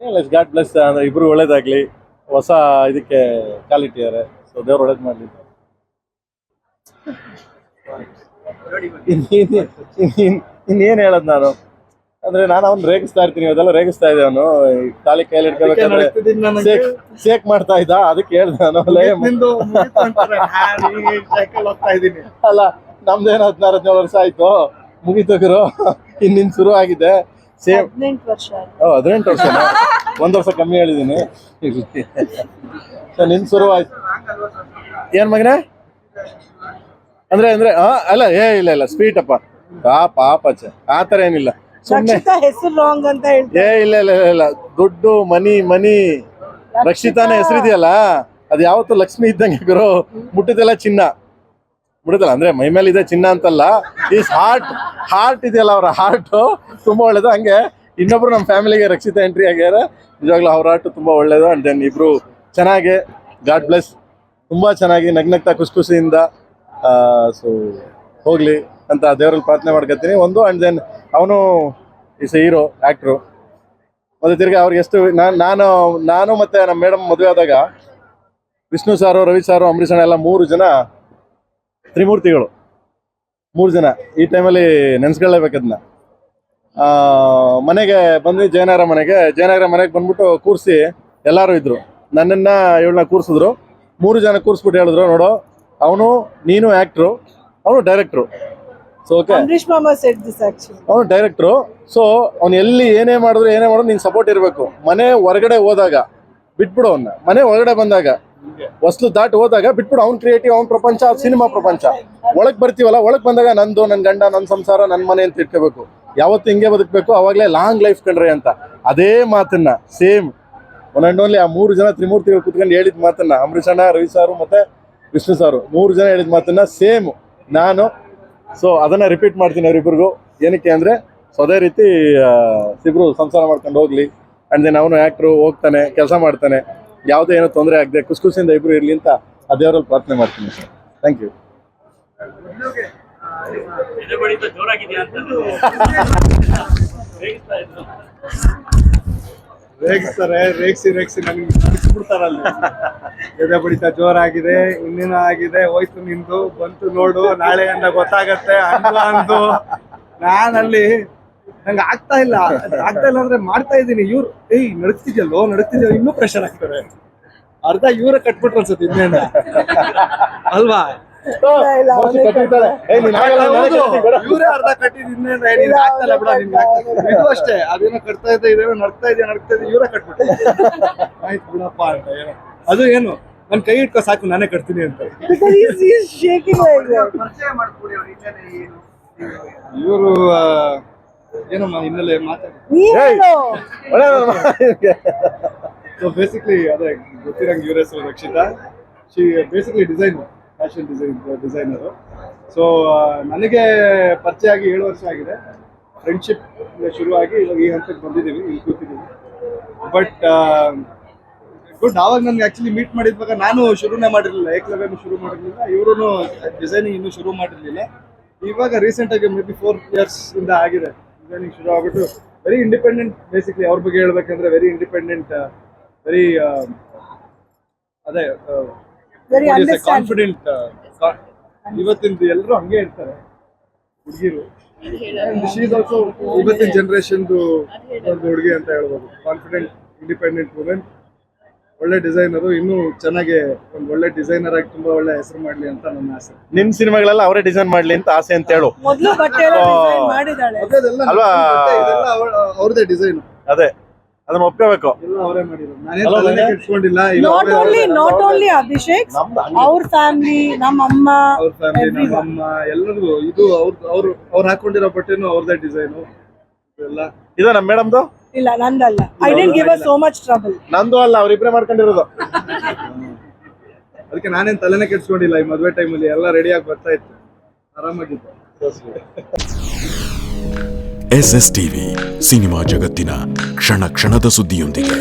God bless ಅಂದ್ರೆ ಇಬ್ರು ಒಳ್ಳೇದಾಗ್ಲಿ. ಹೊಸ ಇದಕ್ಕೆ ಕಾಲಿಟ್ಟಿದ್ದಾರೆ. ಸೊ ದೇವ್ರು ಒಳ್ಳೇದ್ ಮಾಡಲಿ. ಇನ್ನೇನ್- ಹೇಳೋದು ನಾನು? ಅಂದ್ರೆ ನಾನು ಅವ್ನು ರೇಗಿಸ್ತಾ ಇರ್ತೀನಿ ಅದೆಲ್ಲ ರೇಗಿಸ್ತಾ ಇದ್ದೆ ಅವನು. ತಾಲಿ ಕೈಯಲ್ಲಿ ಇಟ್ಕೋಬೇಕಾದ್ರೆ ಶೇಕ್. ಸೇಕ್ ಸೇಕ್ ಮಾಡ್ತಾ ಇದ್ದ? ಅದಕ್ಕೆ ಹೇಳ್ದೆ ನಾನು. ಅಲ್ಲ ನಮ್ದೇನು ಹದಿನಾರು ಹದಿನೇಳು ವರ್ಷ ಆಯ್ತು? ಮುಗಿತಗರು ಇನ್ನಿನ್ ಶುರು ಆಗಿದೆ. ಸೇಮ್ ಹದಿನೆಂಟು ವರ್ಷ ಓ ಹದಿನೆಂಟು ವರ್ಷ ಒಂದ್ ವರ್ಷ ಕಮ್ಮಿ ಹೇಳಿದೀನಿ. ನಿನ್ ಶುರು ಆಯ್ತು. ಏನ್ ಮಗನೇ? ಅಂದ್ರೆ ಅಂದ್ರೆ ಆ, ಅಲ್ಲ ಏ ಇಲ್ಲ ಇಲ್ಲ ಸ್ವೀಟ್ ಅಪ್ಪ. ಪಾಪ ಚ ಆ ಏನಿಲ್ಲ. ಸುಮ್ಮನೆ ಹೆಸರು ರಾಂಗ್ ಅಂತ ಹೇಳ್ತಾರೆ ಏ ಇಲ್ಲ ಇಲ್ಲ ಇಲ್ಲ, ಇಲ್ಲ. ದುಡ್ಡು ಮನಿ ಮನಿ. ರಕ್ಷಿತಾನ ಹೆಸರಿದೆಯಲ್ಲ? ಅದ್ ಯಾವತ್ತು ಲಕ್ಷ್ಮಿ ಇದ್ದಂಗೆ ಗುರು. ಮುಟ್ಟಿದೆಲ್ಲ ಚಿನ್ನ. ಮುಟ್ಟಿದಲ್ಲ ಅಂದ್ರೆ ಮೈ ಮೇಲೆ ಇದೆ ಚಿನ್ನ ಅಂತಲ್ಲ ಈಸ್ ಹಾರ್ಟ್ ಹಾರ್ಟ್ ಇದೆಯಲ್ಲ ಅವರ ಹಾರ್ಟ್ ತುಂಬಾ ಒಳ್ಳೇದು. ಹಂಗೆ ಇನ್ನೊಬ್ರು ನಮ್ಮ ಫ್ಯಾಮಿಲಿಗೆ ರಕ್ಷಿತ ಎಂಟ್ರಿ ಆಗ್ಯಾರ ನಿಜವಾಗ್ಲೂ ಅವ್ರ ಹಾರ್ಟ್ ತುಂಬಾ ಒಳ್ಳೇದು. ಅಂಡ್ ದೆನ್ ಇಬ್ರು ಚೆನ್ನಾಗಿ ಗಾಡ್ ಬ್ಲೆಸ್ ತುಂಬಾ ಚೆನ್ನಾಗಿ ನಗ್ನಗ್ತಾ ಖುಷಿ ಖುಷಿಯಿಂದ ಸೊ ಹೋಗ್ಲಿ ಅಂತ ದೇವರಲ್ಲಿ ಪ್ರಾರ್ಥನೆ ಮಾಡ್ಕೊತೀನಿ. ಒಂದು ಅಂಡ್ ದೆನ್ ಅವನು ಇಸ್ ಹೀರೋ ಆಕ್ಟ್ರು ಮತ್ತೆ ತಿರ್ಗಿ ಅವ್ರಿಗೆ ಎಷ್ಟು ನಾನು ನಾನು ಮತ್ತೆ ನಮ್ಮ ಮೇಡಮ್ ಮದುವೆ ಆದಾಗ, ವಿಷ್ಣು ಸಾರು ರವಿ ಸಾರು ಅಂಬರೀಷ್ ಎಲ್ಲ ಮೂರು ಜನ ತ್ರಿಮೂರ್ತಿಗಳು. ಮೂರು ಜನ. ಈ ಟೈಮಲ್ಲಿ ನೆನ್ಸ್ಕೊಳ್ಳೇಬೇಕು ಅದನ್ನ ಮನೆಗೆ ಬಂದ್ವಿ ಜಯನಗರ ಮನೆಗೆ. ಜಯನಗರ ಮನೆಗೆ ಬಂದ್ಬಿಟ್ಟು ಕೂರಿಸಿ ಎಲ್ಲರೂ ಇದ್ರು. ನನ್ನನ್ನ ಇವಳನ್ನ ಕೂರಿಸಿದ್ರು. ಮೂರು ಜನ ಕೂರಿಸ್ಬಿಟ್ಟು ಹೇಳಿದ್ರು ನೋಡು ಅವನು ನೀನು ಆ್ಯಕ್ಟ್ರು ಅವನು ಡೈರೆಕ್ಟ್ರು ಸೊ ಓಕೆ ಅವನು ಡೈರೆಕ್ಟ್ರು ಸೊ ಅವ್ನು ಎಲ್ಲಿ ಏನೇ ಮಾಡಿದ್ರು ಏನೇ ಮಾಡಿದ್ರು ನೀನು ಸಪೋರ್ಟ್ ಇರಬೇಕು. ಮನೆ ಹೊರಗಡೆ ಹೋದಾಗ ಬಿಟ್ಬಿಡು ಅವನ್ನ ಮನೆ ಒಳಗಡೆ ಬಂದಾಗ. ಹೊಸ್ಲು ದಾಟಿ ಹೋದಾಗ ಬಿಟ್ಬಿಡು, ಅವ್ನ್ ಕ್ರಿಯೇಟಿವ್ ಅವ್ನ ಪ್ರಪಂಚ ಸಿನಿಮಾ ಪ್ರಪಂಚ. ಒಳಗ್ ಬರ್ತೀವಲ್ಲ, ಒಳಗ್ ಬಂದಾಗ ನಂದು, ನನ್ ಗಂಡ, ನನ್ ಸಂಸಾರ, ನನ್ ಮನೆ ಅಂತ ಇಟ್ಕೋಬೇಕು. ಯಾವತ್ತು ಹಿಂಗೆ ಬದುಕಬೇಕು, ಅವಾಗಲೇ ಲಾಂಗ್ ಲೈಫ್ ಕಂಡ್ರೆ ಅಂತ. ಅದೇ ಮಾತನ್ನ ಸೇಮ್ ಒನ್ ಅಂಡ್ ಓನ್ಲಿ ಆ ಮೂರು ಜನ ತ್ರಿಮೂರ್ತಿಗಳು ಕುತ್ಕೊಂಡು ಹೇಳಿದ ಮಾತನ್ನ ಅಂಬರೀಷ್ ರವಿ ಸಾರು ಮತ್ತೆ ವಿಷ್ಣು ಸಾರು, ಮೂರು ಜನ ಹೇಳಿದ ಮಾತನ್ನ ಸೇಮ್ ನಾನು ಸೊ ಅದನ್ನ ರಿಪೀಟ್ ಮಾಡ್ತೀನಿ ಅವರಿಬ್ಬರಿಗೂ ಏನಕ್ಕೆ ಅಂದ್ರೆ ಸೊ ಅದೇ ರೀತಿ ಸಿಬ್ರು ಇಬ್ರು ಸಂಸಾರ ಮಾಡ್ಕೊಂಡು ಹೋಗ್ಲಿ ಅಂಡ್ ದೆನ್ ಅವನು ಆಕ್ಟ್ರು ಹೋಗ್ತಾನೆ, ಕೆಲಸ ಮಾಡ್ತಾನೆ. ಯಾವುದೇ ಏನೋ ತೊಂದರೆ ಆಗದೆ ಖುಷಿ ಖುಷಿಯಿಂದ ಇಬ್ಬರು ಇರ್ಲಿ ಅಂತ ಆ ದೇವರಲ್ಲಿ ಪ್ರಾರ್ಥನೆ ಮಾಡ್ತೀನಿ ಸರ್. ಥ್ಯಾಂಕ್ ಯು ರೇಗಿಸ್ತಾರೆ, ರೇಗಿಸಿ ರೇಗಿಸಿ, ನನಗೆ ಬಿಡ್ತಾರಲ್ಲಿ ಎದೆ ಬಡಿತ ಜೋರಾಗಿದೆ, ಇನ್ನೇನ ಆಗಿದೆ, ಹೋಯ್ತು ನಿಂದು, ಬಂತು ನೋಡು, ನಾಳೆ ಅಂದ ಗೊತ್ತಾಗತ್ತೆ ಅಂತ ಅಂದು ನಾನಲ್ಲಿ ನಂಗೆ ಆಗ್ತಾ ಇಲ್ಲ. ಆಗ್ತಾ ಇಲ್ಲ ಅಂದ್ರೆ ಮಾಡ್ತಾ ಇದ್ದೀನಿ. ಇವ್ರು ಏಯ್ ನಡಕ್ತಿದ್ಯಲ್ಲೋ ನಡಕ್ತಿದ್ಯೋ ಇನ್ನೂ ಪ್ರೆಷರ್ ಆಗ್ತಾರೆ ಅರ್ಧ ಇವರ ಕಟ್ಬಿಟ್ರು ಅನ್ಸುತ್ತೆ ಇನ್ನೇನ. ಅಲ್ವಾ. ಇವರೇ ಅರ್ಧ ಕಟ್ಟಿದ್ ಇನ್ನೇನ್? ಆಗ್ತಲ್ಲ ಆಗ್ತಾ ಇಲ್ಲ ಬಿಡ ಇದು ಅಷ್ಟೇ. ಅದೇನೋ ಕಟ್ತಾ ಇದೆ ಇದೇನೋ ನಡ್ತಾ ಇದೆ ನಡ್ತಾ ಇದೆ ಇವರೇ ಕಟ್ಬಿಟ್ಟು ಆಯ್ತು ಬಿಡಪ್ಪ ಅಂತ ಏನೋ. ಅದು ಏನು? ನನ್ ಕೈ ಇಟ್ಕೋ ಸಾಕು ನಾನೇ ಕಟ್ತೀನಿ ಅಂತ. ಇವರು ಏನಮ್ಮ ಹಿನ್ನೆಲೆ ಮಾತಾಡಿ. ಸೊ ಬೇಸಿಕ್ಲಿ ಅದೇ ಗೊತ್ತಿರಂಗೆ ಇವ್ರ ಹೆಸರು Rakshita. She basically design fashion design designer so ನನಗೆ ಪರಿಚಯ ಆಗಿ ಏಳು ವರ್ಷ ಆಗಿದೆ. ಫ್ರೆಂಡ್ಶಿಪ್ ಶುರುವಾಗಿ ಇವಾಗ ಈ ಹಂತಕ್ಕೆ ಬಂದಿದ್ದೀವಿ ಇಲ್ಲಿ ಕೂತಿದ್ದೀವಿ. ಬಟ್ ಗುಡ್ ಆವಾಗ ನನ್ಗೆ ಆಕ್ಚುಲಿ ಮೀಟ್ ಮಾಡಿದ್ವಾಗ ನಾನು ಶುರುನೇ ಮಾಡಿರಲಿಲ್ಲ ಏಕಲವ್ಯನೂ ಶುರು ಮಾಡಿರಲಿಲ್ಲ ಇವರು ಡಿಸೈನಿಂಗ್ ಇನ್ನೂ ಶುರು ಮಾಡಿರಲಿಲ್ಲ. ಇವಾಗ ರೀಸೆಂಟ್ ಆಗಿ ಮೇ ಬಿ ಫೋರ್ ಇಯರ್ಸ್ ಇಂದ ಆಗಿದೆ. ಡಿಸೈನಿಂಗ್ ಶುರು ಆಗ್ಬಿಟ್ಟು ವೆರಿ ಇಂಡಿಪೆಂಡೆಂಟ್ ಬೇಸಿಕ್ಲಿ ಅವ್ರ ಬಗ್ಗೆ ಹೇಳ್ಬೇಕಂದ್ರೆ ವೆರಿ ಇಂಡಿಪೆಂಡೆಂಟ್ ವೆರಿ ಅದೇ. ಕಾನ್ಫಿಡೆಂಟ್ ಇವತ್ತಿನ ಎಲ್ಲರೂ ಹಂಗೆ ಇರ್ತಾರೆ ಹುಡುಗಿರು. ಶೀಸ್ ಆಲ್ಸೋ ಇವತ್ತಿನ ಜನರೇಷನ್ದು ಒಂದು ಹುಡುಗಿ ಅಂತ ಹೇಳ್ಬೋದು. ಕಾನ್ಫಿಡೆಂಟ್ ಇಂಡಿಪೆಂಡೆಂಟ್ ವುಮೆನ್ ಒಳ್ಳೆ ಡಿಸೈನರು ಇನ್ನೂ ಚೆನ್ನಾಗಿ ಒಂದು ಒಳ್ಳೆ ಡಿಸೈನರ್ ಆಗಿ ತುಂಬಾ ಒಳ್ಳೆ ಹೆಸರು ಮಾಡ್ಲಿ ಅಂತ ನನ್ನ ಆಸೆ. ನಿಮ್ ಸಿನಿಮಾಗಳೆಲ್ಲ ಅವರೇ ಡಿಸೈನ್ ಮಾಡ್ಲಿ ಅಂತ ಆಸೆ ಅಂತ ಹೇಳು. ಮೊದ್ಲು ಬಟ್ಟೆ ಎಲ್ಲ design ಮಾಡಿದಾಳೆ ಅದೆಲ್ಲ ಅಲ್ವಾ? ಇದೆಲ್ಲ ಅವ್ರ- ಡಿಸೈನ್. ಅದೇ. ಅದನ್ನ ಒಪ್ಕೋಬೇಕು. ಎಲ್ಲ ಅವರೇ ಮಾಡಿರೋದು. ನಾನೇನ್ ಅಲ್ವಾ ತಲೆನೇ ಮನೆ? ಕೆಡ್ಸ್ಕೊಂಡಿಲ್ಲ ಈಗ ನಾಟ್ ಅವ್ರೇ- ಓನ್ಲಿ ನಾಟ್ ಓನ್ಲಿ ಅಭಿಷೇಕ್ ನಮ್ದು ಹಂಗೆ. ಅವ್ರ ಫ್ಯಾಮಿಲಿ ನಮ್ಮ ಅಮ್ಮ ಅವ್ರ ಫ್ಯಾಮಿಲಿ ನಮ್ಮ everyone. ಎಲ್ಲರಿಗೂ ಇದು ಅವ್ರ ಅವ್ರು ಅವ್ರು ಹಾಕೊಂಡಿರೋ ಬಟ್ಟೆನು ಅವ್ರದೇ ಡಿಸೈನು. ಎಲ್ಲ ಇದು ನಮ್ಮ ಮೇಡಮ್ದು? ಇಲ್ಲ ನಂದಲ್ಲ. I don't give a so much trouble ನಂದು ಅಲ್ಲ ಅವ್ರಿಬ್ರೇ ಮಾಡ್ಕೊಂಡಿರೋದು. ಅದಕ್ಕೆ ನಾನೇನ್ ತಲೆನೇ ಕೆಡ್ಸ್ಕೊಂಡಿಲ್ಲ ಈ ಮದ್ವೆ ಟೈಮಲ್ಲಿ ಎಲ್ಲ ರೆಡಿ ಆಗಿ ಬರ್ತಾ ಇತ್ತು. ಆರಾಮಾಗಿತ್ತು ಎಸ್ ಎಸ್ ಟಿವಿ ಸಿನಿಮಾ ಜಗತ್ತಿನ ಕ್ಷಣ ಕ್ಷಣದ ಸುದ್ದಿಯೊಂದಿಗೆ.